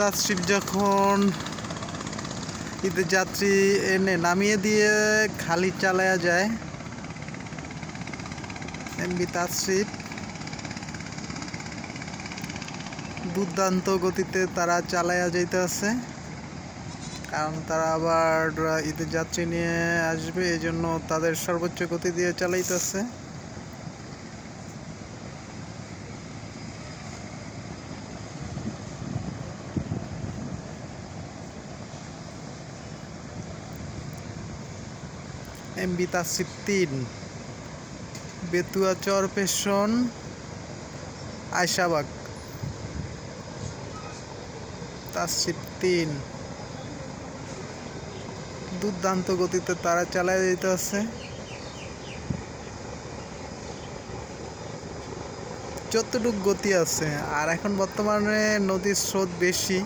তাৎসিপ যখন ঈদের যাত্রী এনে নামিয়ে দিয়ে খালি চালায়া যায়, এমবি তাৎসিপ দুর্দান্ত গতিতে তারা চালায়া যাইতে আছে। কারণ তারা আবার ঈদের যাত্রী নিয়ে আসবে এই জন্য তাদের সর্বোচ্চ গতি দিয়ে চালাইতেছে এমবি তাসিপ তিন। বেতুয়া চর পেশন আয়সাবাগ তাসিপ তিন। দুর্দান্ত গতিতে তারা চালায় যেতে আছে। যতটুক গতি আছে। আর এখন বর্তমানে নদীর স্রোত বেশি।